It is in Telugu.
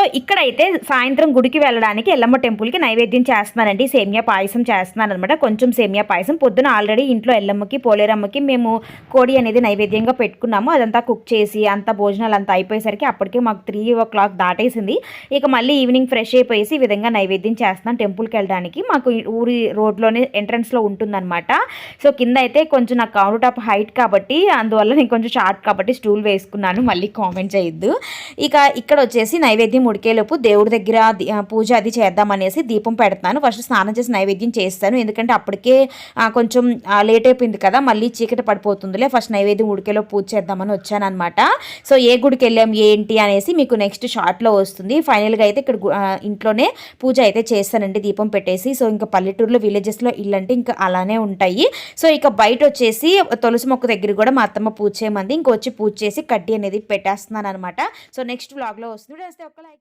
సో ఇక్కడైతే సాయంత్రం గుడికి వెళ్ళడానికి ఎల్లమ్మ టెంపుల్కి నైవేద్యం చేస్తున్నానండి సేమియా పాయసం చేస్తున్నాను అనమాట కొంచెం సేమియా పాయసం. పొద్దున ఆల్రెడీ ఇంట్లో ఎల్లమ్మకి పోలేరమ్మకి మేము కోడి అనేది నైవేద్యంగా పెట్టుకున్నాము. అదంతా కుక్ చేసి అంతా భోజనాలు అంతా అయిపోయేసరికి అప్పటికే మాకు త్రీ ఓ క్లాక్ దాటేసింది. ఇక మళ్ళీ ఈవినింగ్ ఫ్రెష్ అయిపోయేసి ఈ విధంగా నైవేద్యం చేస్తున్నాను టెంపుల్కి వెళ్ళడానికి. మాకు ఊరి రోడ్లోనే ఎంట్రన్స్లో ఉంటుందన్నమాట. సో కింద అయితే కొంచెం నాకు కౌంటర్ టాప్ హైట్ కాబట్టి అందువల్ల నేను కొంచెం షార్ట్ కాబట్టి స్టూల్ వేసుకున్నాను. మళ్ళీ కామెంట్ చేయొద్దు. ఇక ఇక్కడ వచ్చేసి నైవేద్యం ఉడికేలోపు దేవుడి దగ్గర పూజ అది చేద్దామనేసి దీపం పెడతాను. ఫస్ట్ స్నానం చేసి నైవేద్యం చేస్తాను. ఎందుకంటే అప్పటికే కొంచెం లేట్ అయిపోయింది కదా మళ్ళీ చీకటి పడిపోతుందిలే. ఫస్ట్ నైవేద్యం ఉడికేలో పూజ చేద్దామని వచ్చానమాట సో ఏ గుడికి వెళ్ళాం ఏంటి అనేసి మీకు నెక్స్ట్ షార్ట్లో వస్తుంది. ఫైనల్గా అయితే ఇక్కడ గు- ఇంట్లోనే పూజ అయితే చేస్తానండి దీపం పెట్టేసి. సో ఇంకా పల్లెటూరులో విలేజెస్లో ఇల్లు అంటే ఇంకా అలానే ఉంటాయి. సో ఇక బయట వచ్చేసి తులసి మొక్క దగ్గర కూడా మా అత్తమ్మ పూజ చేయమంది. ఇంకొచ్చి పూజ చేసి కడ్డీ అనేది పెట్టేస్తున్నాను అనమాట సో నెక్స్ట్ వ్లాగ్లో వస్తుంది. వస్తే ఒక లైక్